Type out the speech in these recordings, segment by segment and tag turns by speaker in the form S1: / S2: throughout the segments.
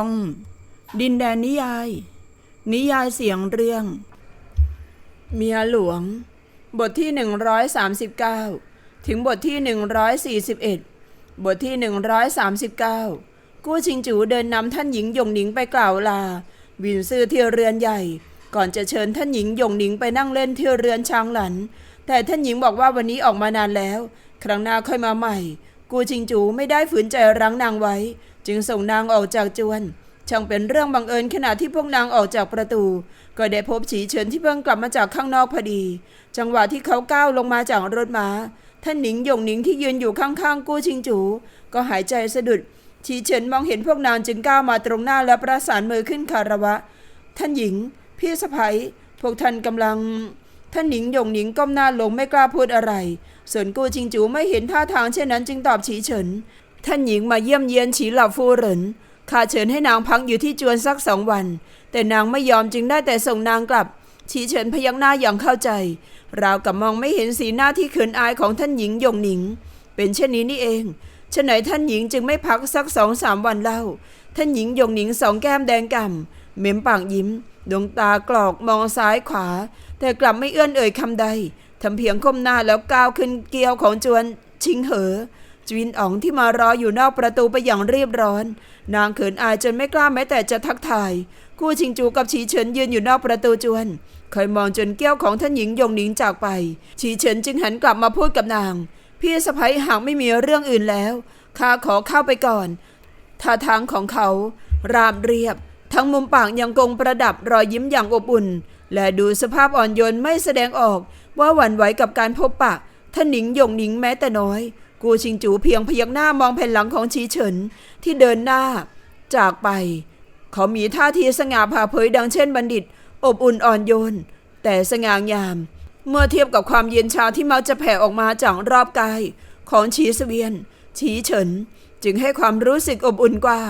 S1: อง ดินแดนนิยาย นิยายเสียงเรื่อง เมียหลวง บทที่ 139 ถึงบทที่ 141 บทที่ 139 กู้ชิงจูเดินนำท่านหญิงหยงหนิงไปกล่าวลา วินซื่อที่เรือนใหญ่ ก่อนจะเชิญท่านหญิงหยงหนิงไปนั่งเล่นที่เรือนช้างหลัน แต่ท่านหญิงบอกว่าวันนี้ออกมานานแล้ว ครั้งหน้าค่อยมาใหม่ กูชิงจูไม่ได้ฝืนใจรั้งนางไว้ จึงส่งนางออกจากจวน ช่างเป็นเรื่องบังเอิญขณะที่พวกนางออกจากประตู ก็ได้พบฉีเฉินที่เพิ่งกลับมาจากข้างนอกพอดี จังหวะที่เขาก้าวลงมาจากรถม้า ท่านหนิงหยงหนิงที่ยืนอยู่ข้างๆกู้ชิงจู ก็หายใจสะดุดฉีเฉินมองเห็นพวกนางจึงก้าวมาตรงหน้าและประสานมือขึ้นคารวะ ท่านหญิง พี่สะพ้ยพวกท่านกำลังท่านหนิงหยงหนิงก้มหน้าลงไม่กล้าพูดอะไร ส่วนกู้ชิงจูไม่เห็นท่าทางเช่นนั้นจึงตอบฉีเฉิน ท่านหญิงมาเยี่ยมเยียนฉีเหล่าฟูเหรินข้าเชิญให้นางพักอยู่ที่จวนสักสองวัน แต่นางไม่ยอมจึงได้แต่ส่งนางกลับฉีเฉินพยักหน้าอย่างเข้าใจ ราวกับมองไม่เห็นสีหน้าที่เขินอายของท่านหญิงหยงหนิง เป็นเช่นนี้นี่เองฉะไหนท่านหญิงจึงไม่พักสักสองสามวันเล่า ท่านหญิงหยงหนิงสองแก้มแดงก่ำเม้มปากยิ้ม ดวงตากรอกมองซ้ายขวา แต่กลับไม่เอื้อนเอ่ยคำใดทำเพียงก้มหน้าแล้วก้าวขึ้นเกลียวของจวนชิงเหอ จวินอ๋องที่มารออยู่นอกประตูไปอย่างเรียบร้อน นางเขินอายจนไม่กล้าแม้แต่จะทักทายกู้ชิงจูกับฉีเฉินยืนอยู่นอกประตูจวนคอยมองจนเกี้ยวของท่านหญิงยงหนิงจากไปฉีเฉินจึงหันกลับมาพูดกับนาง พี่สะพ้ยหากไม่มีเรื่องอื่นแล้วข้าขอเข้าไปก่อนท่าทางของเขา ราบเรียบ ทั้งมุมปากยังคงประดับรอยยิ้มอย่างอบอุ่น และดูสภาพอ่อนโยนไม่แสดงออกว่าหวั่นไหวกับการพบปะท่านหนิงหยงหนิงแม้แต่น้อย กูชิงจูเพียงพยักหน้ามองแผ่นหลังของชีเฉินที่เดินหน้า จากไป เขามีท่าทีสง่าผ่าเผยดังเช่นบัณฑิต อบอุ่นอ่อนโยน แต่สง่างาม เมื่อเทียบกับความเย็นชาที่มักจะแผ่ออกมาจากรอบกายของชีสเวียน ชีเฉิน จึงให้ความรู้สึกอบอุ่นกว่า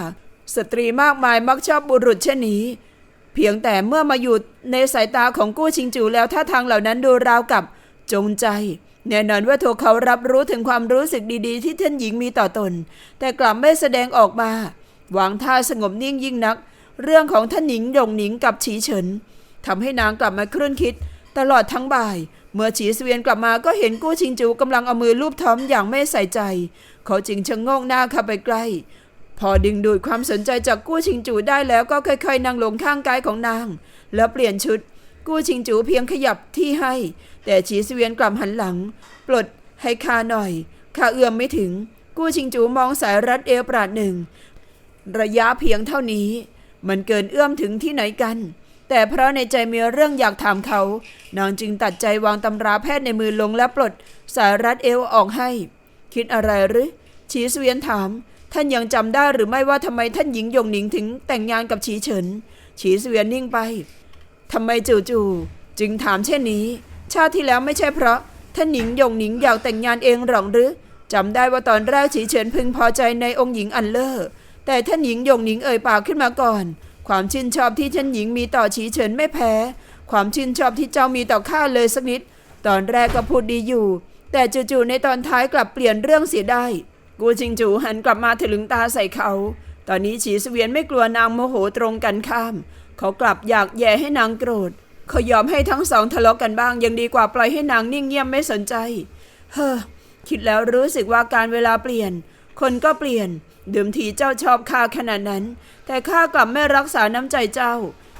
S1: สตรีมากมายมักชอบบุรุษเช่นนี้ เพียงแต่เมื่อมาอยู่ในสายตาของกู้ชิงจูแล้วท่าทางเหล่านั้นดูราวกับจงใจ แน่นอนว่าตัวเขารับรู้ถึงความรู้สึกดีๆ ที่ท่านหญิงมีต่อตน แต่กลับไม่แสดงออกมาหวังท่าสงบนิ่งยิ่งนัก เรื่องของท่านหญิงหยงหนิงกับฉีเฉินทำให้นางกลับมาครุ่นคิด ตลอดทั้งบ่าย เมื่อฉีเสวียนกลับมาก็เห็นกู้ชิงจูกำลังเอามือลูบท้อมอย่างไม่ใส่ใจ เขาจึงชะโงกหน้าเข้าไปใกล้ พอดึงดูดความสนใจจากกู้ชิงจูได้แล้วก็ค่อยๆนั่งลงข้างกายของนาง แล้วเปลี่ยนชุด กู้ชิงจูเพียงขยับที่ให้ แต่ฉีเสวียนกลับหันหลัง ปลดให้ข้าหน่อยข้าเอื้อมไม่ถึง กู้ชิงจูมองสายรัดเอวปราดหนึ่ง ระยะเพียงเท่านี้ มันเกินเอื้อมถึงที่ไหนกัน แต่เพราะในใจมีเรื่องอยากถามเขา นางจึงตัดใจวางตำราแพทย์ในมือลงและปลด สายรัดเอวออกให้ คิดอะไรหรือฉีเสวียนถาม ท่านยังจำได้หรือไม่ว่าทำไมท่านหญิงยงหนิงถึงแต่งงานกับฉีเฉินฉีเสวียนนิ่งไปทำไมจู่ๆจึงถามเช่นนี้ ชาติที่แล้วไม่ใช่เพราะท่านหญิงหยงหนิงอยากแต่งงานเองหรอกหรือจำได้ว่าตอนแรกฉีเฉินพึงพอใจในองค์หญิงอันเลอร์แต่ท่านหญิงหยงหนิงเอ่ยปากขึ้นมาก่อน ความชื่นชอบที่ท่านหญิงมีต่อฉีเฉินไม่แพ้ ความชื่นชอบที่เจ้ามีต่อข้าเลยสักนิด ตอนแรกก็พูดดีอยู่ แต่จู่ๆในตอนท้ายกลับเปลี่ยนเรื่องเสียได้ กูชิงจูหันกลับมาถลึงตาใส่เขา ตอนนี้ฉีเสวียนไม่กลัวนางโมโหตรงกันข้าม เขากลับอยากแย่ให้นางโกรธ ขายอมให้ทั้งสองทะเลาะกันบ้างยังดีกว่าปล่อยให้นางนิ่งเงียบไม่สนใจ เฮ้อคิดแล้วรู้สึกว่าการเวลาเปลี่ยน คนก็เปลี่ยนเดิมทีเจ้าชอบข้าขนาดนั้น แต่ข้ากลับไม่รักษาน้ำใจเจ้า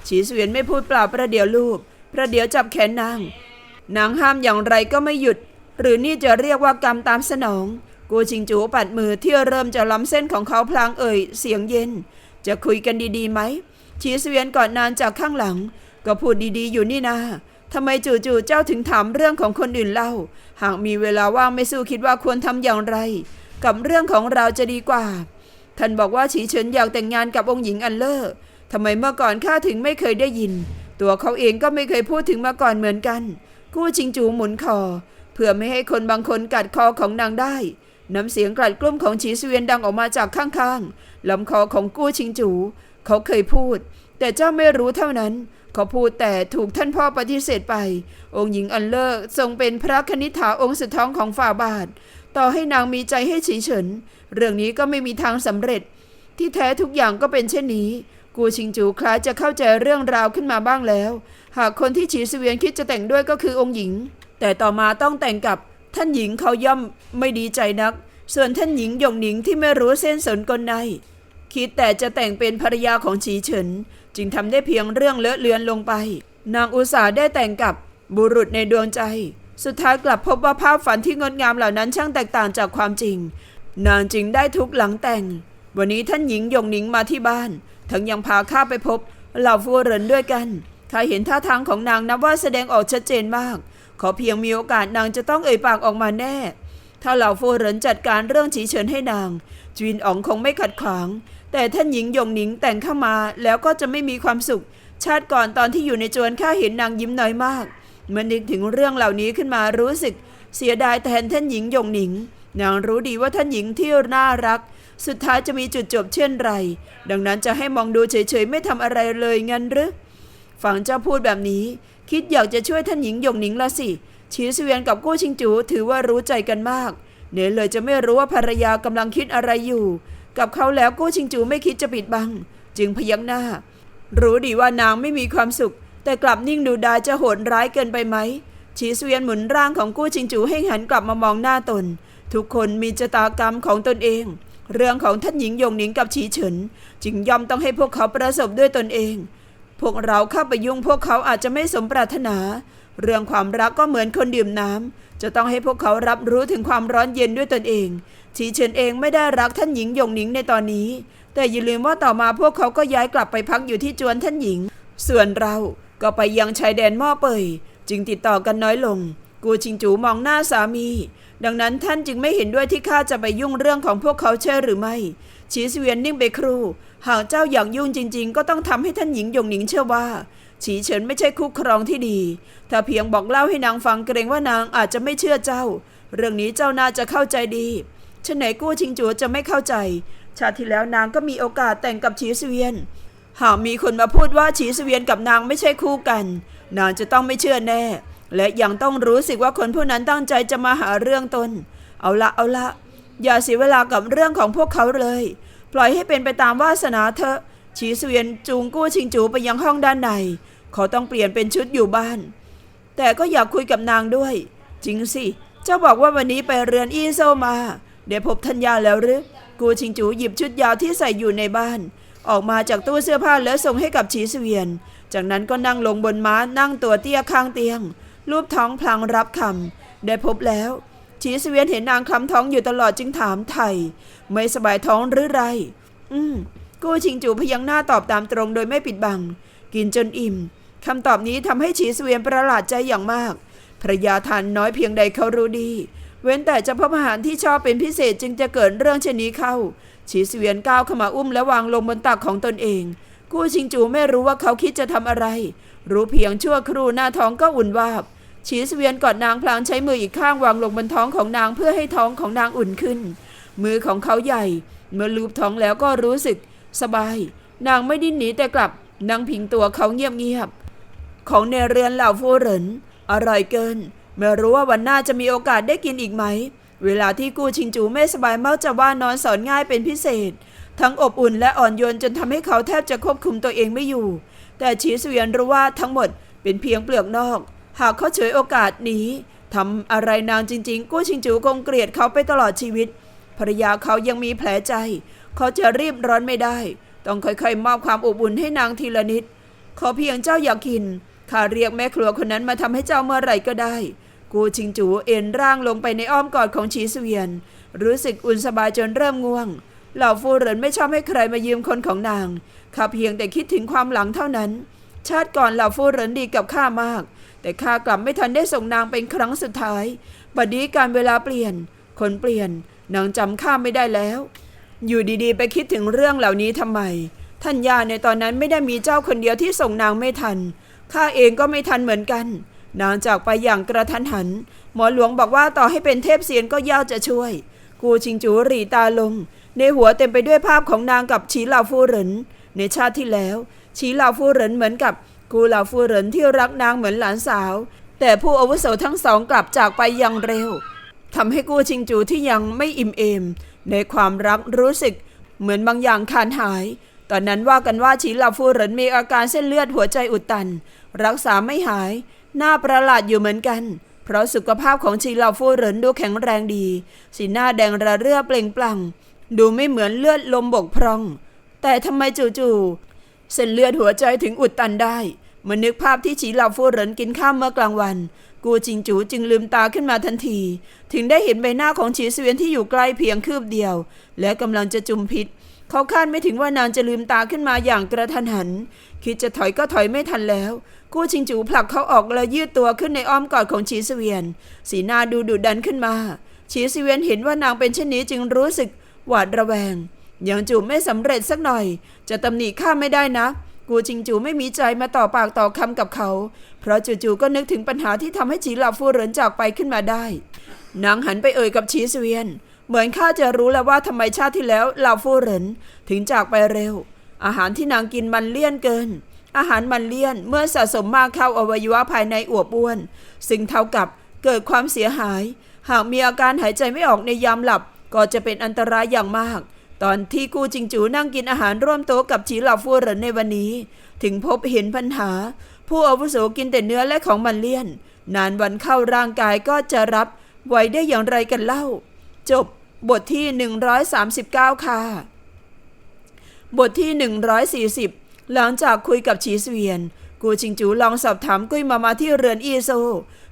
S1: ฉีเสวียนไม่พูดเปล่าประเดี๋ยวลูบประเดี๋ยวจับแขนนาง นางห้ามอย่างไรก็ไม่หยุด หรือนี่จะเรียกว่ากรรมตามสนอง กูชิงจูปัดมือที่เริ่มจะล้ำเส้นของเขาพลางเอ่ย เสียงเย็น จะคุยกันดีๆไหมฉีเสวียนกอนนานจากข้างหลัง ก็พูดดีๆอยู่นี่นาทำไมจู่ๆเจ้าถึงถามเรื่องของคนอื่นเล่า หากมีเวลาว่างไม่สู้คิดว่าควรทำอย่างไร กับเรื่องของเราจะดีกว่า ท่านบอกว่าฉีเฉินอยากแต่งงานกับองค์หญิงอันเลอร์ทำไมเมื่อก่อนข้าถึงไม่เคยได้ยิน ตัวเขาเองก็ไม่เคยพูดถึงมาก่อนเหมือนกัน กู้ชิงจูหมุนคอ เพื่อไม่ให้คนบางคนกัดคอของนางได้ น้ำเสียงกลัดกลุ้มของฉีเสวียนดังออกมาจากข้างๆลำคอของกู้ชิงจู เขาเคยพูด แต่เจ้าไม่รู้เท่านั้น เขาพูดแต่ถูกท่านพ่อปฏิเสธไป องค์หญิงอันเลอร์ทรงเป็นพระคณิษฐาองค์สุดท้องของฝ่าบาท ต่อให้นางมีใจให้ฉีเฉิน เรื่องนี้ก็ไม่มีทางสำเร็จ ที่แท้ทุกอย่างก็เป็นเช่นนี้ กูชิงจูคล้ายจะเข้าใจเรื่องราวขึ้นมาบ้างแล้ว หากคนที่ฉีเสวียนคิดจะแต่งด้วยก็คือองค์หญิง แต่ต่อมาต้องแต่งกับท่านหญิงเขาย่อมไม่ดีใจนัก ส่วนท่านหญิงหยงหนิงที่ไม่รู้เส้นสนกลในคิดแต่จะแต่งเป็นภรรยาของฉีเฉิน จึงทำได้เพียงเรื่องเลอะเลือนลงไป นางอุตสาได้แต่งกับบุรุษในดวงใจ สุดท้ายกลับพบว่าภาพฝันที่งดงามเหล่านั้นช่างแตกต่างจากความจริง นางจึงได้ทุกข์หลังแต่ง วันนี้ท่านหญิงยงหนิงมาที่บ้าน ทั้งยังพาข้าไปพบเหล่าฟัวเรินด้วยกันข้าเห็นท่าทางของนางนับว่าแสดงออกชัดเจนมาก ขอเพียงมีโอกาสนางจะต้องเอ่ยปากออกมาแน่ ถ้าเหล่าฟัวเรินจัดการเรื่องฉีเฉินให้นางจีนอ๋องคงไม่ขัดขวาง แต่ท่านหญิงยงหนิงแต่งเข้ามาแล้วก็จะไม่มีความสุข ชาติก่อนตอนที่อยู่ในจวนข้าเห็นนางยิ้มน้อยมาก เมื่อนึกถึงเรื่องเหล่านี้ขึ้นมารู้สึก เสียดายแทนท่านหญิงยงหนิง นางรู้ดีว่าท่านหญิงที่น่ารัก สุดท้ายจะมีจุดจบเช่นไร ดังนั้นจะให้มองดูเฉยๆไม่ทำอะไรเลยงั้นหรือฟังเจ้าพูดแบบนี้ คิดอยากจะช่วยท่านหญิงยงหนิงละสิชีสเวียนกับกู้ชิงจูถือว่ารู้ใจกันมากเนเลยจะไม่รู้ว่าภรรยากำลังคิดอะไรอยู่ กับเขาแล้วกู้ชิงจูไม่คิดจะปิดบัง จึงพยักหน้า รู้ดีว่านางไม่มีความสุข แต่กลับนิ่งดูดายจะโหดร้ายเกินไปไหมชีสเวียนหมุนร่างของกู้ชิงจูให้หันกลับมามองหน้าตน ทุกคนมีชะตากรรมของตนเอง เรื่องของท่านหญิงยงหนิงกับฉีเฉิน จึงยอมต้องให้พวกเขาประสบด้วยตนเอง พวกเราเข้าไปยุ่งพวกเขาอาจจะไม่สมปรารถนา เรื่องความรักก็เหมือนคนดื่มน้ำ จะต้องให้พวกเขารับรู้ถึงความร้อนเย็นด้วยตนเองฉีเฉินเองไม่ได้รักท่านหญิงหยงหนิงในตอนนี้ แต่อย่าลืมว่าต่อมาพวกเขาก็ย้ายกลับไปพักอยู่ที่จวนท่านหญิง ส่วนเราก็ไปยังชายแดนหม้อเปยจึงติดต่อกันน้อยลง กูชิงจูมองหน้าสามี ดังนั้นท่านจึงไม่เห็นด้วยที่ข้าจะไปยุ่งเรื่องของพวกเขาใช่หรือไม่ ชีสเวียนนิ่งไปครู่ หากเจ้าอยากยุ่งจริง ๆ ก็ต้องทำให้ท่านหญิงหยงหนิงเชื่อว่า ฉีเฉินไม่ใช่คู่ครองที่ดี ถ้าเพียงบอกเล่าให้นางฟังเกรงว่านางอาจจะไม่เชื่อเจ้า เรื่องนี้เจ้าน่าจะเข้าใจดีฉะไหนกู้ชิงจูจะไม่เข้าใจ ชาติที่แล้วนางก็มีโอกาสแต่งกับฉีเสวียน หากมีคนมาพูดว่าฉีเสวียนกับนางไม่ใช่คู่กัน นางจะต้องไม่เชื่อแน่ และยังต้องรู้สึกว่าคนผู้นั้นตั้งใจจะมาหาเรื่องตน เอาละเอาละ อย่าเสียเวลากับเรื่องของพวกเขาเลย ปล่อยให้เป็นไปตามวาสนาเถอะฉีเสวียนจูงกู้ชิงจูไปยังห้องด้านใน เขาต้องเปลี่ยนเป็นชุดอยู่บ้าน แต่ก็อยากคุยกับนางด้วย จริงสิ เจ้าบอกว่าวันนี้ไปเรือนอีโซมา เดี๋ยวพบทัญญาแล้วหรือ กูชิงจูหยิบชุดยาวที่ใส่อยู่ในบ้าน ออกมาจากตู้เสื้อผ้าแล้วส่งให้กับฉีสเวียน จากนั้นก็นั่งลงบนม้านั่งตัวเตี้ยข้างเตียง รูปท้องพลางรับคำได้พบแล้วฉีสเวียนเห็นนางคลำท้องอยู่ตลอดจึงถามไถ่ไม่สบายท้องหรือไร อืมกู้ชิงจูพยังหน้าตอบตามตรงโดยไม่ปิดบัง กินจนอิ่ม คำตอบนี้ทำให้ฉีเสวียนประหลาดใจอย่างมากภรยาทานน้อยเพียงใดเขารู้ดี เว้นแต่จะพบอาหารที่ชอบเป็นพิเศษจึงจะเกิดเรื่องเช่นนี้เข้า ฉีเสวียนก้าวเข้ามาอุ้มและวางลงบนตักของตนเอง กู้ชิงจูไม่รู้ว่าเขาคิดจะทำอะไร รู้เพียงชั่วครู่หน้าท้องก็อุ่นวาบ ฉีเสวียนกอดนางพลางใช้มืออีกข้างวางลงบนท้องของนางเพื่อให้ท้องของนางอุ่นขึ้น มือของเขาใหญ่ เมื่อลูบท้องแล้วก็รู้สึก สบาย นางไม่ดิ้นหนีแต่กลับนั่งพิงตัวเขาเงียบๆ ของในเรือนเหล่าฟูเหรินอร่อยเกิน ไม่รู้ว่าวันหน้าจะมีโอกาสได้กินอีกไหม เวลาที่กู้ชิงจูไม่สบายเมักจะว่านอนสอนง่ายเป็นพิเศษ ทั้งอบอุ่นและอ่อนโยนจนทำให้เขาแทบจะควบคุมตัวเองไม่อยู่ แต่ชีสเวียนรู้ว่าทั้งหมดเป็นเพียงเปลือกนอก หากเขาเฉยโอกาสนี้ทำอะไรนางจริง ๆ กู้ชิงจูคงเกลียดเขาไปตลอดชีวิตภรรยาเขายังมีแผลใจ เขาจะรีบร้อนไม่ได้ ต้องค่อยๆ มอบความอบอุ่นให้นางทีละนิด ขอเพียงเจ้าอยากกิน ข้าเรียกแม่ครัวคนนั้นมาทำให้เจ้าเมื่อไหร่ก็ได้ กูชิงจูเอ็นร่างลงไปในอ้อมกอดของชีสเวียน รู้สึกอุ่นสบายจนเริ่มง่วง เหล่าฟูเหรินไม่ชอบให้ใครมายืมคนของนาง ข้าเพียงแต่คิดถึงความหลังเท่านั้น ชาติก่อนเหล่าฟูเหรินดีกับข้ามาก แต่ข้ากลับไม่ทันได้ส่งนางเป็นครั้งสุดท้าย บัดนี้การเวลาเปลี่ยน คนเปลี่ยน นางจำข้าไม่ได้แล้ว อยู่ดีๆ ไปคิดถึงเรื่องเหล่านี้ทำไม ท่านย่าในตอนนั้นไม่ได้มีเจ้าคนเดียวที่ส่งนางไม่ทัน ข้าเองก็ไม่ทันเหมือนกัน นางจากไปอย่างกระทันหัน หมอหลวงบอกว่าต่อให้เป็นเทพเสียนก็ย่าจะช่วย กูชิงจูรีตาลง ในหัวเต็มไปด้วยภาพของนางกับชีลาฟูเหริน ในชาติที่แล้ว ชีลาฟูเหรินเหมือนกับกูลาฟูเหรินที่รักนางเหมือนหลานสาว แต่ผู้อาวุโสทั้งสองกลับจากไปอย่างเร็วทำให้กูชิงจูที่ยังไม่อิ่มเอม ในความรักรู้สึกเหมือนบางอย่างขาดหาย ตอนนั้นว่ากันว่าฉีลาฟูเหรินมีอาการเส้นเลือดหัวใจอุดตัน รักษาไม่หายน่าประหลาดอยู่เหมือนกัน เพราะสุขภาพของฉีเหล่าฟู่เหรินดูแข็งแรงดี สีหน้าแดงระเรื่อเปล่งปลั่ง ดูไม่เหมือนเลือดลมบกพร่อง แต่ทำไมจู่ๆเส้นเลือดหัวใจถึงอุดตันได้เมื่อนึกภาพที่ฉีเหล่าฟู่เหรินกินข้าวเมื่อกลางวัน กูจิงจูจึงลืมตาขึ้นมาทันที ถึงได้เห็นใบหน้าของฉีเสวียนที่อยู่ใกล้เพียงคืบเดียว และกำลังจะจุมพิษ เขาคาดไม่ถึงว่านางจะลืมตาขึ้นมาอย่างกระทันหัน คิดจะถอยก็ถอยไม่ทันแล้ว กู้ชิงจูผลักเขาออกและยืดตัวขึ้นในอ้อมกอดของฉีสเวียน สีหน้าดูดุดันขึ้นมาฉีสเวียนเห็นว่านางเป็นเช่นนี้จึงรู้สึกหวาดระแวง ยังจูบไม่สำเร็จสักหน่อย จะตำหนิข้าไม่ได้นะ กูจิงจูไม่มีใจมาต่อปากต่อคำกับเขา เพราะจู่ๆก็นึกถึงปัญหาที่ทำให้ฉีหลาฟูเหรินจากไปขึ้นมาได้ นางหันไปเอ่ยกับฉีสเวียน เหมือนข้าจะรู้แล้วว่าทำไมชาติที่แล้วเหล่าฟูเหรินถึงจากไปเร็ว อาหารที่นางกินมันเลี่ยนเกิน อาหารมันเลี่ยนเมื่อสะสมมากเข้าอวัยวะภายในอวบอ้วน ซึ่งเท่ากับเกิดความเสียหาย หากมีอาการหายใจไม่ออกในยามหลับ ก็จะเป็นอันตรายอย่างมาก ตอนที่กูจิงจูนั่งกินอาหารร่วมโต๊ะกับจีเหล่าฟูเหรินในวันนี้ ถึงพบเห็นปัญหา ผู้อาวุโสกินแต่เนื้อและของมันเลี่ยน นานวันเข้าร่างกายก็จะรับไหวได้อย่างไรกันเล่า จบ บทที่ 139 ค่ะ บทที่ 140 หลังจากคุยกับฉีสเวียน กูชิงจูลองสอบถามกุ้ยมามาที่เรือนอีโซ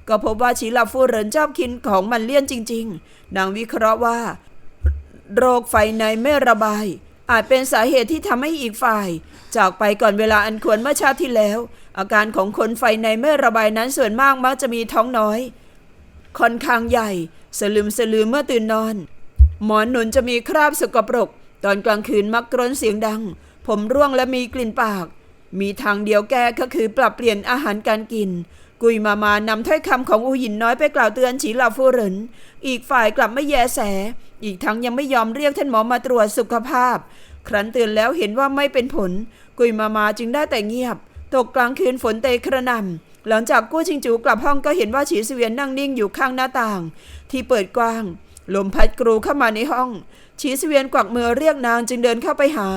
S1: ก็พบว่าฉีหลับฟูเรินชอบกินของมันเลี่ยนจริง ๆ นางวิเคราะห์ว่า โรคไฟในไม่ระบาย อาจเป็นสาเหตุที่ทำให้อีกฝ่าย จากไปก่อนเวลาอันควรเมื่อชาติที่แล้ว อาการของคนไฟในไม่ระบายนั้นส่วนมากมักจะมีท้องน้อย ค่อนข้างใหญ่ สลืมสลืมเมื่อตื่นนอน หมอนหนุนจะมีคราบสกปรก ตอนกลางคืนมักกรนเสียงดัง ผมร่วงและมีกลิ่นปาก มีทางเดียวแก้ก็คือปรับเปลี่ยนอาหารการกิน กุยมามานำถ้อยคำของอูหยินน้อยไปกล่าวเตือนฉีลาฟูเหริน อีกฝ่ายกลับไม่แยแส อีกทั้งยังไม่ยอมเรียกท่านหมอมาตรวจสุขภาพ ครั้นเตือนแล้วเห็นว่าไม่เป็นผล กุยมามาจึงได้แต่เงียบ ตกกลางคืนฝนเตยกระหน่ำหลังจากกู้ชิงจูกลับห้องก็เห็นว่าฉีเสวียนนั่งนิ่งอยู่ข้างหน้าต่าง ที่เปิดกว้าง ลมพัดกรูเข้ามาในห้องฉีสเวียนกวักมือเรียกนางจึงเดินเข้าไปหา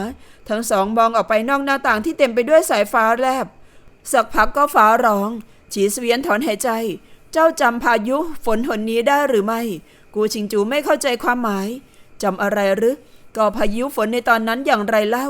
S1: ทั้งสองมองออกไปนอกหน้าต่างที่เต็มไปด้วยสายฟ้าแลบ สักพักก็ฟ้าร้องฉีสเวียนถอนหายใจ เจ้าจำพายุฝนหนนี้ได้หรือไม่ กูชิงจูไม่เข้าใจความหมายจำอะไรหรือก็พายุฝนในตอนนั้นอย่างไรเล่า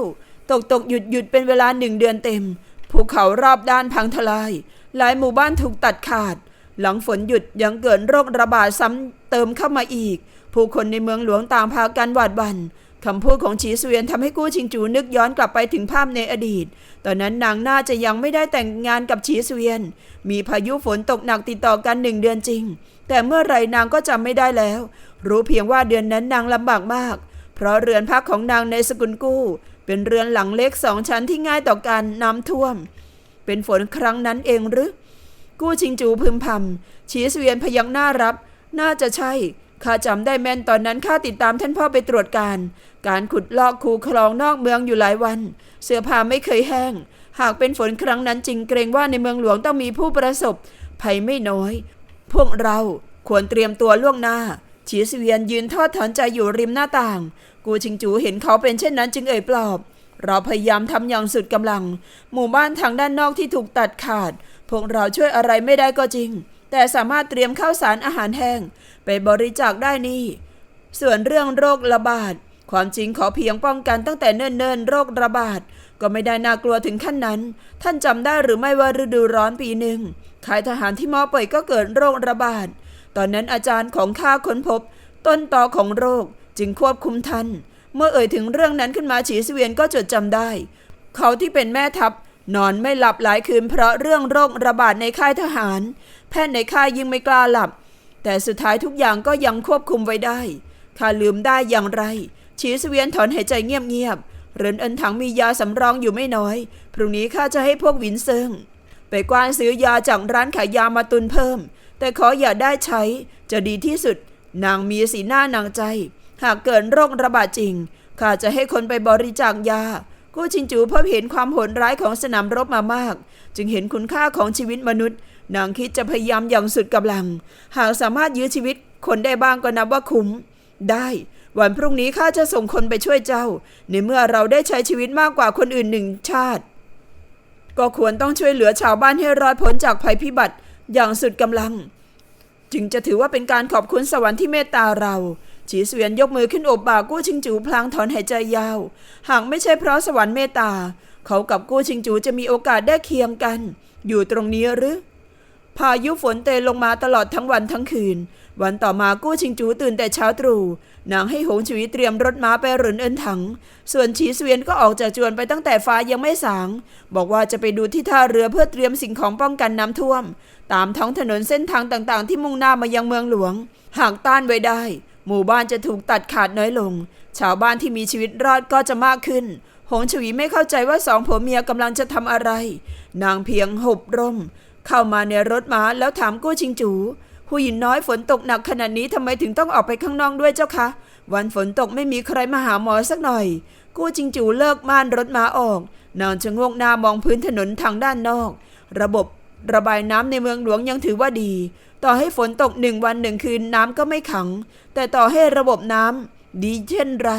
S1: ตกตกหยุดหยุดเป็นเวลาหนึ่งเดือนเต็มภูเขารอบด้านพังทลาย หลายหมู่บ้านถูกตัดขาด หลังฝนหยุดยังเกิดโรคระบาดซ้ำเติมเข้ามาอีก ผู้คนในเมืองหลวงต่างพากันหวาดหวัน่นคำพูดของฉีเสวียนทำให้กู้ชิงจูนึกย้อนกลับไปถึงภาพในอดีต ตอนนั้นนางน่าจะยังไม่ได้แต่งงานกับฉีเสวียน มีพายุฝนตกหนักติดต่อกันหนึ่งเดือนจริง แต่เมื่อไรนางก็จำไม่ได้แล้ว รู้เพียงว่าเดือนนั้นนางลำบากมาก เพราะเรือนพักของนางในสกุลกู้ เป็นเรือนหลังเล็กสองชั้นที่ง่ายต่อการน้ำท่วม เป็นฝนครั้งนั้นเองหรือ กู้ชิงจูพึมพำฉีเสวียนพยักหน้ารับ น่าจะใช่ข้าจำได้แม่นตอนนั้นข้าติดตามท่านพ่อไปตรวจการ การขุดลอกคูคลองนอกเมืองอยู่หลายวัน เสื้อผ้าไม่เคยแห้ง หากเป็นฝนครั้งนั้นจริงเกรงว่าในเมืองหลวงต้องมีผู้ประสบ ภัยไม่น้อย พวกเราควรเตรียมตัวล่วงหน้าฉีสเวียนยืนทอดถอนใจอยู่ริมหน้าต่าง กูชิงจูเห็นเขาเป็นเช่นนั้นจึงเอ่ยปลอบ เราพยายามทำอย่างสุดกำลัง หมู่บ้านทางด้านนอกที่ถูกตัดขาด พวกเราช่วยอะไรไม่ได้ก็จริง แต่สามารถเตรียมข้าวสารอาหารแห้งไปบริจาคได้นี่ ส่วนเรื่องโรคระบาด ความจริงขอเพียงป้องกันตั้งแต่เนิ่นๆโรคระบาด ก็ไม่ได้น่ากลัวถึงขั้นนั้น ท่านจำได้หรือไม่ว่าฤดูร้อนปีหนึ่งขายทหารที่มอเป่ยก็เกิดโรคระบาด ตอนนั้นอาจารย์ของข้าค้นพบ ต้นตอของโรคจึงควบคุมทัน เมื่อเอ่ยถึงเรื่องนั้นขึ้นมาฉีเสวียนก็จดจำได้ เขาที่เป็นแม่ทัพ นอนไม่หลับหลายคืนเพราะเรื่องโรคระบาดในค่ายทหาร แพทย์ในค่ายยิ่งไม่กล้าหลับ แต่สุดท้ายทุกอย่างก็ยังควบคุมไว้ได้ข้าลืมได้อย่างไรฉีสเวียนถอนหายใจเงียบๆเรินเอินถังมียาสำรองอยู่ไม่น้อย พรุ่งนี้ข้าจะให้พวกวินเซิงไปกว้านซื้อยาจากร้านขายยามาตุนเพิ่ม แต่ขออย่าได้ใช้ จะดีที่สุด นางมีสีหน้านางใจ หากเกิดโรคระบาดจริงข้าจะให้คนไปบริจาคยา กู้ชิงจูพบเห็นความโหดร้ายของสนามรบมามาก จึงเห็นคุณค่าของชีวิตมนุษย์ นางคิดจะพยายามอย่างสุดกำลัง หากสามารถยื้อชีวิตคนได้บ้างก็นับว่าคุ้ม ได้ วันพรุ่งนี้ข้าจะส่งคนไปช่วยเจ้า ในเมื่อเราได้ใช้ชีวิตมากกว่าคนอื่นหนึ่งชาติ ก็ควรต้องช่วยเหลือชาวบ้านให้รอดพ้นจากภัยพิบัติอย่างสุดกำลัง จึงจะถือว่าเป็นการขอบคุณสวรรค์ที่เมตตาเรา ฉีเสวียนยกมือขึ้นโอบบ่ากู้ชิงจูพลางถอนหายใจยาว หากไม่ใช่เพราะสวรรค์เมตตา เขากับกู้ชิงจูจะมีโอกาสได้เคียงกัน อยู่ตรงนี้หรือ พายุฝนเตลงมาตลอดทั้งวันทั้งคืน วันต่อมากู้ชิงจูตื่นแต่เช้าตรู่นางให้หงฉุยเตรียมรถม้าไปหรุนเอินถัง ส่วนฉีเสวียนก็ออกจากจวนไปตั้งแต่ฟ้ายังไม่สาง บอกว่าจะไปดูที่ท่าเรือเพื่อเตรียมสิ่งของป้องกันน้ำท่วม ตามท้องถนนเส้นทางต่างๆ ที่มุ่งหน้ามายังเมืองหลวง หากต้านไว้ได้ หมู่บ้านจะถูกตัดขาดน้อยลง ชาวบ้านที่มีชีวิตรอดก็จะมากขึ้น หงฉวีไม่เข้าใจว่าสองผัวเมียกำลังจะทำอะไร นางเพียงหบร่ม เข้ามาในรถม้าแล้วถามกู้ชิงจูผู้หญิงน้อยฝนตกหนักขนาดนี้ทำไมถึงต้องออกไปข้างนอกด้วยเจ้าคะ วันฝนตกไม่มีใครมาหาหมอสักหน่อย กู้จิงจูเลิกม่านรถม้าออก นางจะงกหน้ามองพื้นถนนทางด้านนอก ระบบระบายน้ำในเมืองหลวงยังถือว่าดี ต่อให้ฝนตกหนึ่งวันหนึ่งคืนน้ำก็ไม่ขัง แต่ต่อให้ระบบน้ำดีเช่นไร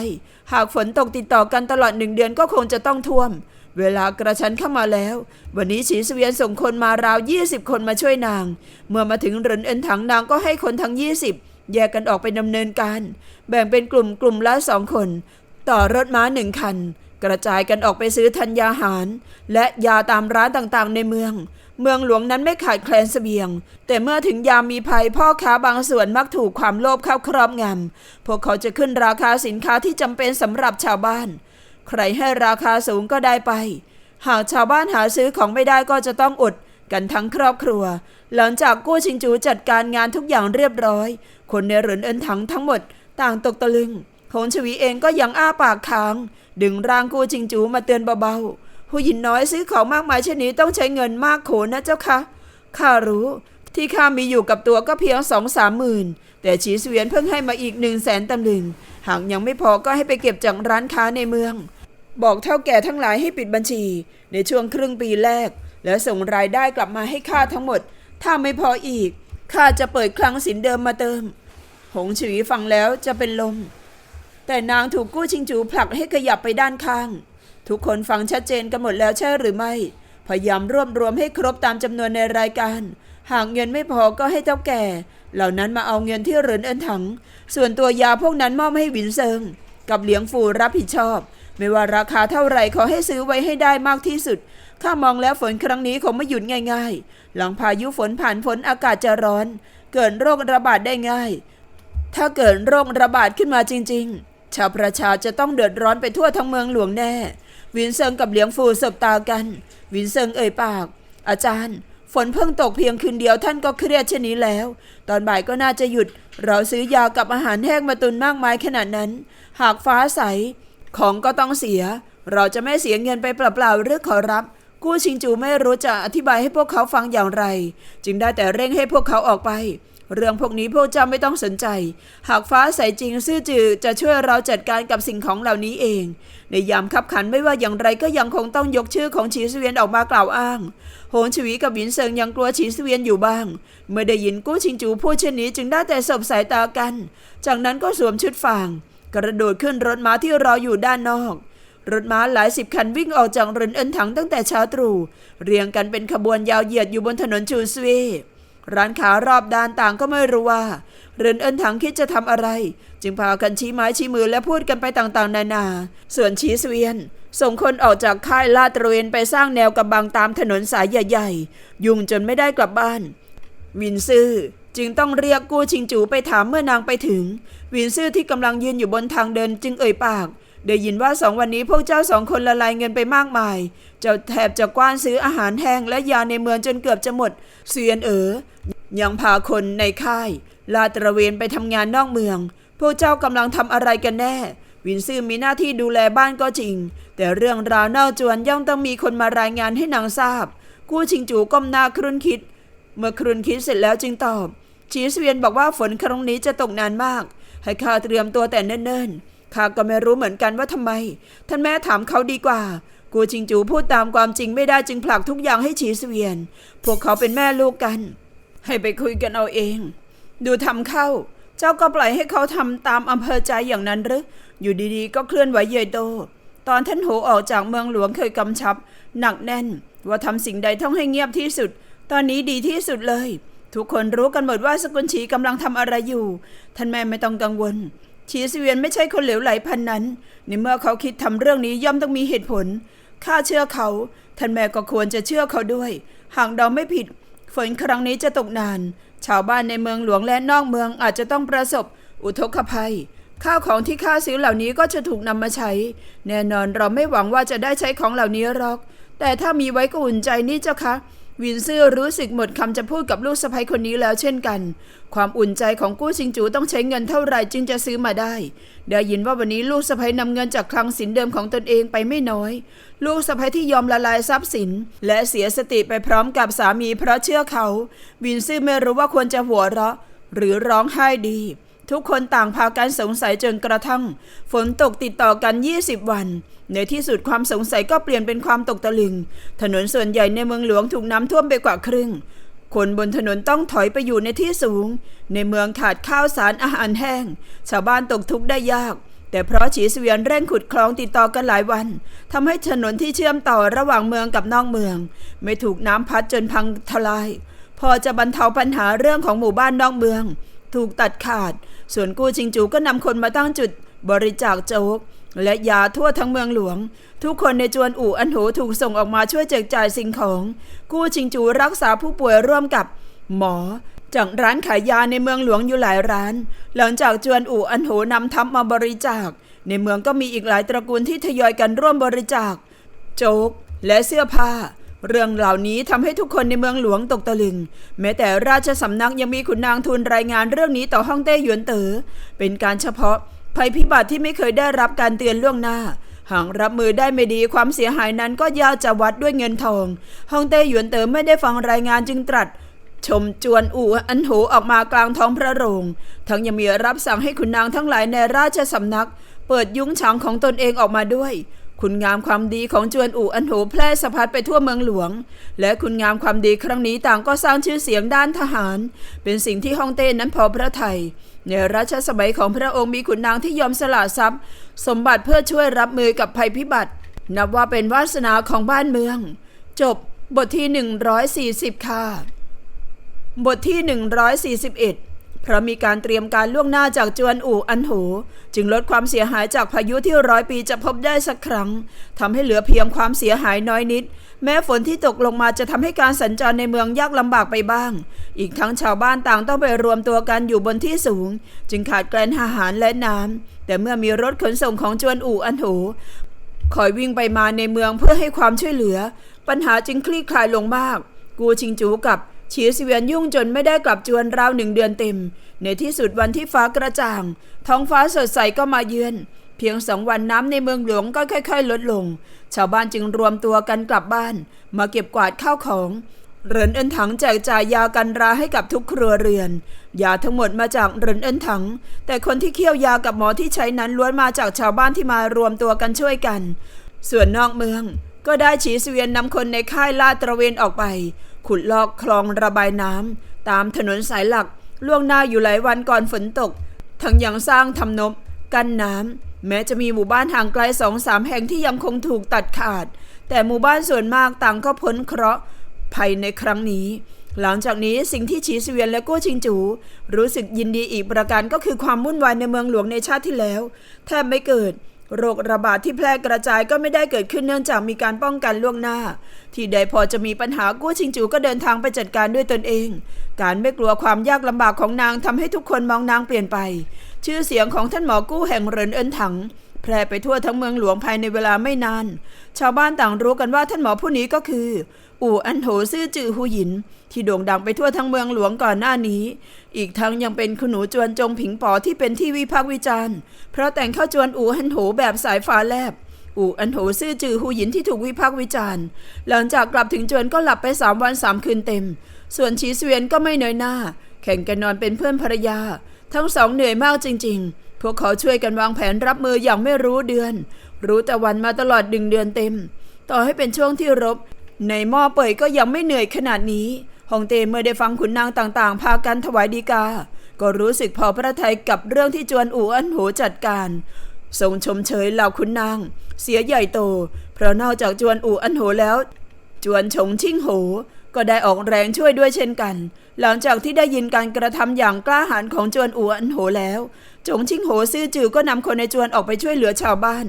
S1: หากฝนตกติดต่อกันตลอดหนึ่งเดือนก็คงจะต้องท่วม เวลากระชั้นเข้ามาแล้ว วันนี้ฉีเสวียนส่งคนมาราว 20 คนมาช่วยนาง เมื่อมาถึงเรินเอินถังนางก็ให้คนทั้ง 20 แยกกันออกไปดำเนินการ แบ่งเป็นกลุ่มกลุ่มละสองคน ต่อรถม้าหนึ่งคัน กระจายกันออกไปซื้อธัญญาหาร และยาตามร้านต่างๆในเมือง เมืองหลวงนั้นไม่ขาดแคลนเสบียง แต่เมื่อถึงยามมีภัยพ่อค้าบางส่วนมักถูกความโลภเข้าครอบงำพวกเขาจะขึ้นราคาสินค้าที่จำเป็นสำหรับชาวบ้าน ใครให้ราคาสูงก็ได้ไป หากชาวบ้านหาซื้อของไม่ได้ก็จะต้องอดกันทั้งครอบครัว หลังจากกู้ชิงจูจัดการงานทุกอย่างเรียบร้อย คนในเหรินเอินถังทั้งหมดต่างตกตะลึงโหงชวีเองก็ยังอ้าปากค้าง ดึงร่างกู้ชิงจูมาเตือนเบาๆ ผู้หญิงน้อยซื้อของมากมายเช่นนี้ต้องใช้เงินมากโขนนะเจ้าคะข้ารู้ที่ข้ามีอยู่กับตัวก็เพียงสองสามหมื่นแต่ฉีเสวียนเพิ่งให้มาอีกหนึ่งแสนตำลึง หากยังไม่พอก็ให้ไปเก็บจากร้านค้าในเมือง บอกเท่าแก่ทั้งหลายให้ปิดบัญชี ในช่วงครึ่งปีแรก แล้วส่งรายได้กลับมาให้ข้าทั้งหมด ถ้าไม่พออีกข้าจะเปิดคลังสินเดิมมาเติม หงฉวีฟังแล้วจะเป็นลม แต่นางถูกกู้ชิงจูผลักให้ขยับไปด้านข้าง ทุกคนฟังชัดเจนกันหมดแล้วใช่หรือไม่ พยายามรวบรวมให้ครบตามจำนวนในรายการ หากเงินไม่พอก็ให้เจ้าแก่ เหล่านั้นมาเอาเงินที่เหรินเอินถัง ส่วนตัวยาพวกนั้นมอบให้หวินเซิง กับเหลียงฟูรับผิดชอบ ไม่ว่าราคาเท่าไหร่ขอให้ซื้อไว้ให้ได้มากที่สุด ข้ามองแล้วฝนครั้งนี้คงไม่หยุดง่าย ๆ หลังพายุฝนผ่านฝนอากาศจะร้อน เกิดโรคระบาดได้ง่าย ถ้าเกิดโรคระบาดขึ้นมาจริง ๆ ชาวประชาจะต้องเดือดร้อนไปทั่วทั้งเมืองหลวงแน่ วินเซิงกับเหลียงฟูสบตากัน วินเซิงเอ่ยปาก อาจารย์ ฝนเพิ่งตกเพียงคืนเดียวท่านก็เครียดเช่นนี้แล้ว ตอนบ่ายก็น่าจะหยุด เราซื้อยากับอาหารแห้งมาตุนมากมายขนาดนั้น หากฟ้าใส ของก็ต้องเสีย เราจะไม่เสียเงินไปเปล่าๆหรือขอรับกู้ชิงจูไม่รู้จะอธิบายให้พวกเขาฟังอย่างไร จึงได้แต่เร่งให้พวกเขาออกไป เรื่องพวกนี้พวกเจ้าไม่ต้องสนใจ หากฟ้าใสจริงซื่อจือจะช่วยเราจัดการกับสิ่งของเหล่านี้เอง ในยามขับขันไม่ว่าอย่างไรก็ยังคงต้องยกชื่อของฉีสเวียนออกมากล่าวอ้าง โหงชวีกับหวินเซิงยังกลัวฉีสเวียนอยู่บ้าง เมื่อได้ยินกู้ชิงจูพูดเช่นนี้จึงได้แต่สบสายตากัน จากนั้นก็สวมชุดฟาง กระโดดขึ้นรถม้าที่รออยู่ด้านนอกรถม้าหลายสิบคันวิ่งออกจากเรินเอินถังตั้งแต่เช้าตรู่เรียงกันเป็นขบวนยาวเหยียดอยู่บนถนนชูสวย์ ร้านขารอบด้านต่างก็ไม่รู้ว่าเรินเอินถังคิดจะทำอะไร จึงพากันชี้ไม้ชี้มือและพูดกันไปต่างๆ นานา ส่วนชีสเวียน ส่งคนออกจากค่ายลาดตระเวนไปสร้างแนวกำบังตามถนนสายใหญ่ๆ ยุ่งจนไม่ได้กลับบ้าน วินซื่อจึงต้องเรียกกู้ชิงจูไปถามเมื่อนางไปถึง วินซื่อที่กำลังยืนอยู่บนทางเดินจึงเอ่ยปาก ได้ยินว่าสองวันนี้พวกเจ้าสองคนละลายเงินไปมากมาย เจ้าแทบจะกว้านซื้ออาหารแห้งและยาในเมืองจนเกือบจะหมด เสียนเอ๋อยังพาคนในค่าย ลาดตระเวนไปทำงานนอกเมือง พวกเจ้ากำลังทำอะไรกันแน่ วินซื่อมีหน้าที่ดูแลบ้านก็จริง แต่เรื่องราวเน่าจวนย่อมต้องมีคนมารายงานให้นางทราบ กู้ชิงจูก้มหน้าครุ่นคิด เมื่อครุ่นคิดเสร็จแล้วจึงตอบชีสเวียนบอกว่าฝนครั้งนี้จะตกนานมาก ให้ข้าเตรียมตัวแต่เนิ่นๆ ข้าก็ไม่รู้เหมือนกันว่าทำไม ท่านแม่ถามเขาดีกว่า กูชิงจูพูดตามความจริงไม่ได้จึงผลักทุกอย่างให้ชีสเวียน พวกเขาเป็นแม่ลูกกัน ให้ไปคุยกันเอาเอง ดูทำเข้า เจ้าก็ปล่อยให้เขาทำตามอำเภอใจอย่างนั้นหรือ อยู่ดีๆ ก็เคลื่อนไหวใหญ่โต ตอนท่านโหออกจากเมืองหลวงเคยกำชับ หนักแน่น ว่าทำสิ่งใดต้องให้เงียบที่สุด ตอนนี้ดีที่สุดเลย ทุกคนรู้กันหมดว่าสกุลชีกำลังทำอะไรอยู่ ท่านแม่ไม่ต้องกังวล ชีสเวียนไม่ใช่คนเหลวไหลพันนั้น ในเมื่อเขาคิดทำเรื่องนี้ย่อมต้องมีเหตุผล ข้าเชื่อเขา ท่านแม่ก็ควรจะเชื่อเขาด้วย หากเดาไม่ผิด ฝนครั้งนี้จะตกนาน ชาวบ้านในเมืองหลวงและนอกเมืองอาจจะต้องประสบ อุทกภัย ข้าวของที่ข้าซื้อเหล่านี้ก็จะถูกนำมาใช้ แน่นอนเราไม่หวังว่าจะได้ใช้ของเหล่านี้หรอก แต่ถ้ามีไว้ก็อุ่นใจนี่เจ้าคะ วินซื่อรู้สึกหมดคำจะพูดกับลูกสะใภ้คนนี้แล้วเช่นกัน ความอุ่นใจของกู้ซิงจูต้องใช้เงินเท่าไหร่จึงจะซื้อมาได้ ได้ยินว่าวันนี้ลูกสะใภ้นำเงินจากคลังสินเดิมของตนเองไปไม่น้อย ลูกสะใภ้ที่ยอมละลายทรัพย์สิน และเสียสติไปพร้อมกับสามีเพราะเชื่อเขา วินซื่อไม่รู้ว่าควรจะหัวเราะ หรือร้องไห้ดี ทุกคนต่างพากันสงสัยจนกระทั่ง ฝนตกติดต่อกัน 20 วัน ในที่สุดความสงสัยก็เปลี่ยนเป็นความตกตะลึง ถนนส่วนใหญ่ในเมืองหลวงถูกน้ำท่วมไปกว่าครึ่ง คนบนถนนต้องถอยไปอยู่ในที่สูง ในเมืองขาดข้าวสารอาหารแห้ง ชาวบ้านตกทุกข์ได้ยาก แต่เพราะฉีเสวียนเร่งขุดคลองติดต่อกันหลายวันทำให้ถนนที่เชื่อมต่อระหว่างเมืองกับนอกเมือง ไม่ถูกน้ำพัดจนพังทลาย พอจะบรรเทาปัญหาเรื่องของหมู่บ้านนอกเมือง ถูกตัดขาด ส่วนกู้ชิงจูก็นำคนมาตั้งจุดบริจาคโจ๊กและยาทั่วทั้งเมืองหลวง ทุกคนในจวนอู่อันโหถูกส่งออกมาช่วยแจกจ่ายสิ่งของ กู้ชิงจูรักษาผู้ป่วยร่วมกับ หมอจากร้านขายยาในเมืองหลวงอยู่หลายร้าน หลังจากจวนอู่อันโหนำทัพมาบริจาค ในเมืองก็มีอีกหลายตระกูลที่ทยอยกันร่วมบริจาค โจ๊กและเสื้อผ้า เรื่องเหล่านี้ทำให้ทุกคนในเมืองหลวงตกตะลึง แม้แต่ราชสำนักยังมีขุนนางทูลรายงานเรื่องนี้ต่อฮ่องเต้หยวนเตอ๋อเป็นการเฉพาะภัยพิบัติที่ไม่เคยได้รับการเตือนล่วงหน้า หากรับมือได้ไม่ดีความเสียหายนั้นก็ยากจะวัดด้วยเงินทองฮ่องเต้หยวนเต๋อไม่ได้ฟังรายงานจึงตรัส ชมจวนอู่อันโหออกมากลางท้องพระโรง ทั้งยังมีรับสั่งให้ขุนนางทั้งหลายในราชสำนัก เปิดยุ้งฉางของตนเองออกมาด้วย คุณงามความดีของจวนอู่อันโหแพร่สะพัดไปทั่วเมืองหลวง และคุณงามความดีครั้งนี้ต่างก็สร้างชื่อเสียงด้านทหาร เป็นสิ่งที่ฮ่องเต้นั้นพอพระทัยในรัชสมัยของพระองค์มีขุนนางที่ยอมสละทรัพย์ สมบัติเพื่อช่วยรับมือกับภัยพิบัติ นับว่าเป็นวาสนาของบ้านเมือง จบบทที่ 140 ค่ะ บทที่ 141 เพราะมีการเตรียมการล่วงหน้าจากจวนอู่อันโห จึงลดความเสียหายจากพายุที่ร้อยปีจะพบได้สักครั้งทำให้เหลือเพียงความเสียหายน้อยนิด แม้ฝนที่ตกลงมาจะทำให้การสัญจรในเมืองยากลำบากไปบ้าง อีกทั้งชาวบ้านต่างต้องไปรวมตัวกันอยู่บนที่สูง จึงขาดแคลนอาหารและน้ำแต่เมื่อมีรถขนส่งของจวนอู่อันโหคอยวิ่งไปมาในเมืองเพื่อให้ความช่วยเหลือ ปัญหาจึงคลี่คลายลงมาก กูชิงจูกับฉีเสวียนยุ่งจนไม่ได้กลับจวนราวหนึ่งเดือนเต็ม ในที่สุดวันที่ฟ้ากระจ่าง ท้องฟ้าสดใสก็มาเยือน เพียงสองวันน้ำในเมืองหลวงก็ค่อย ๆ ลดลง ชาวบ้านจึงรวมตัวกันกลับบ้าน มาเก็บกวาดข้าวของ เหรินเอินถังแจกจ่ายยากันราให้กับทุกครัวเรือน ยาทั้งหมดมาจากเหรินเอินถัง แต่คนที่เคี่ยวยากับหมอที่ใช้นั้นล้วนมาจากชาวบ้านที่มารวมตัวกันช่วยกัน ส่วนนอกเมือง ก็ได้ฉีเสวียนนำคนในค่ายลาดตระเวนออกไป ขุดลอกคลองระบายน้ำตามถนนสายหลักล่วงหน้าอยู่หลายวันก่อนฝนตก ทั้งยังสร้างทำนบ กั้นน้ำแม้จะมีหมู่บ้านห่างไกลสองสามแห่งที่ยังคงถูกตัดขาด แต่หมู่บ้านส่วนมากต่างก็พ้นเคราะห์ภัยในครั้งนี้ หลังจากนี้สิ่งที่ฉีเสวียนและกู้ชิงจู รู้สึกยินดีอีกประการก็คือความวุ่นวายในเมืองหลวงในชาติที่แล้ว แทบไม่เกิด โรคระบาดที่แพร่กระจายก็ไม่ได้เกิดขึ้นเนื่องจากมีการป้องกันล่วงหน้า ที่ใดพอจะมีปัญหากู้ชิงจูก็เดินทางไปจัดการด้วยตนเอง การไม่กลัวความยากลำบากของนางทำให้ทุกคนมองนางเปลี่ยนไป ชื่อเสียงของท่านหมอกู้แห่งเรินเอินถัง แพร่ไปทั่วทั้งเมืองหลวงภายในเวลาไม่นาน ชาวบ้านต่างรู้กันว่าท่านหมอผู้นี้ก็คือ อู่อันโถซื่อจือหูหยิน ที่โด่งดังไปทั่วทั้งเมืองหลวงก่อนหน้านี้ อีกทั้งยังเป็นคุณหนูจวนจงผิงป๋อที่เป็นที่วิพากษ์วิจารณ์ เพราะแต่งเข้าจวนอู่อันโถแบบสายฟ้าแลบอู่อันโถซื่อจือหูหยินที่ถูกวิพากษ์วิจารณ์ หลังจากกลับถึงจวนก็หลับไปสามวันสามคืนเต็ม ส่วนชีเสวียนก็ไม่เน้อยหน้า แข่งกันนอนเป็นเพื่อนภรรยา ทั้งสองเหนื่อยมากจริง ๆ พวกเขาช่วยกันวางแผนรับมืออย่างไม่รู้เดือน รู้แต่วันมาตลอดดึงเดือนเต็ม ต่อให้เป็นช่วงที่รบ ในหม้อเป่ยก็ยังไม่เหนื่อยขนาดนี้ฮองเต้เมื่อได้ฟังขุนนางต่างๆ พากันถวายดีกา ก็รู้สึกพอพระทัยกับเรื่องที่จวนอู่อันโหจัดการทรงชมเชยเหล่าคุณนาง เสียใหญ่โต เพราะนอกจากจวนอู่อันโหแล้ว จวนฉงชิ่งโหก็ได้ออกแรงช่วยด้วยเช่นกัน หลังจากที่ได้ยินการกระทำอย่างกล้าหาญของจวนอู่อันโหแล้ว จงชิงโหซื่อจือก็นำคนในจวนออกไปช่วยเหลือชาวบ้าน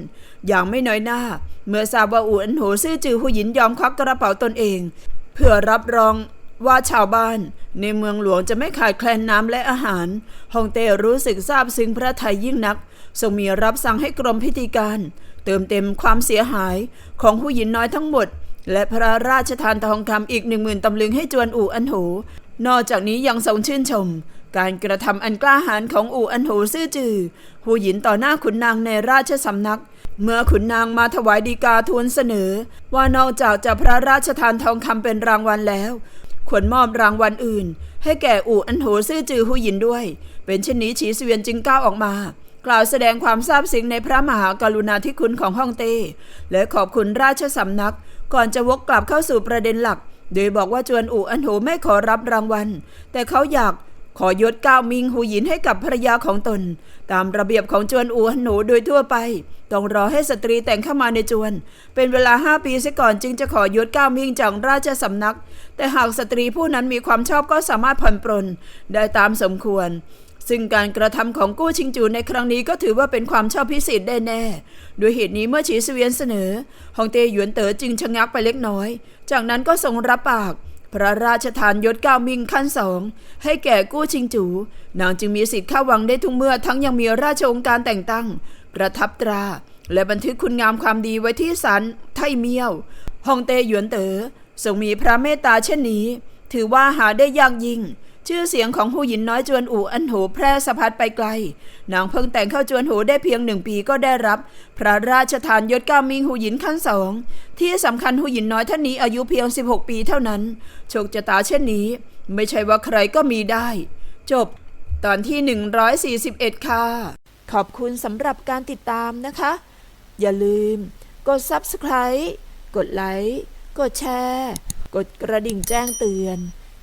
S1: อย่างไม่น้อยหน้า เมื่อทราบว่าอู่อันโหซื่อจือหูหยินยอมควักกระเป๋าตนเอง เพื่อรับรองว่าชาวบ้าน ในเมืองหลวงจะไม่ขาดแคลนน้ำและอาหารฮองเต้รู้สึกซาบซึ้งพระทัยยิ่งนักทรงมีรับสั่งให้กรมพิธีการ เติมเต็มความเสียหายของผู้หญิงน้อยทั้งหมด และพระราชทานทองคำอีกหนึ่งหมื่นตำลึงให้จวนอู่อันโหนอกจากนี้ยังทรงชื่นชม การกระทำอันกล้าหาญของอู่อันโหซื่อจือหูหยินต่อหน้าขุนนางในราชสำนัก เมื่อขุนนางมาถวายดีกาทูลเสนอ ว่านอกจากจะพระราชทานทองคำเป็นรางวัลแล้ว ควรมอบรางวัลอื่น ให้แก่อู่อันโหซื่อจือหูหยินด้วย เป็นเช่นนี้ฉีเสวียนจึงก้าวออกมากล่าวแสดงความซาบซึ้งในพระมหากรุณาธิคุณของฮ่องเต้และขอบคุณราชสำนัก ก่อนจะวกกลับเข้าสู่ประเด็นหลัก โดยบอกว่าจวนอู่อันโหไม่ขอรับรางวัล แต่เขาอยาก ขอยศก้าวมิงหูหยินให้กับภรรยาของตน ตามระเบียบของจวนอู่อันโหโดยทั่วไป ต้องรอให้สตรีแต่งเข้ามาในจวน เป็นเวลาห้าปีเสียก่อนจึงจะขอยศก้าวมิงจากราชสำนัก แต่หากสตรีผู้นั้นมีความชอบก็สามารถผ่อนปรนได้ตามสมควรซึ่งการกระทำของกู้ชิงจูในครั้งนี้ก็ถือว่าเป็นความชอบพิเศษได้แน่ด้วยเหตุนี้เมื่อฉีเสวียนเสนอ ฮองเตหยวนเต๋อจึงชะงักไปเล็กน้อย จากนั้นก็ทรงรับปาก พระราชทานยศก้าวมิงขั้นสองให้แก่กู้ชิงจู นางจึงมีสิทธิ์เข้าวังได้ทุกเมื่อทั้งยังมีราชองค์การแต่งตั้ง ประทับตรา และบันทึกคุณงามความดีไว้ที่ศาลไทเมียวฮองเตหยวนเต๋อทรงมีพระเมตตาเช่นนี้ ถือว่าหาได้ยากยิ่ง ชื่อเสียงของหูหยินน้อยจวนอู่อันโหแพร่สะพัดไปไกล นางเพิ่งแต่งเข้าจวนโหได้เพียงหนึ่งปีก็ได้รับ พระราชทานยศก้ามิงหูหยินขั้นสองที่สำคัญหูหยินน้อยท่านนี้อายุเพียง 16 ปีเท่านั้น โชคชะตาเช่นนี้ ไม่ใช่ว่าใครก็มีได้ จบ ตอนที่ 141 ค่ะ ขอบคุณสำหรับการติดตามนะคะ อย่าลืม กด Subscribe กดไลค์กดแชร์ กดกระดิ่งแจ้งเตือน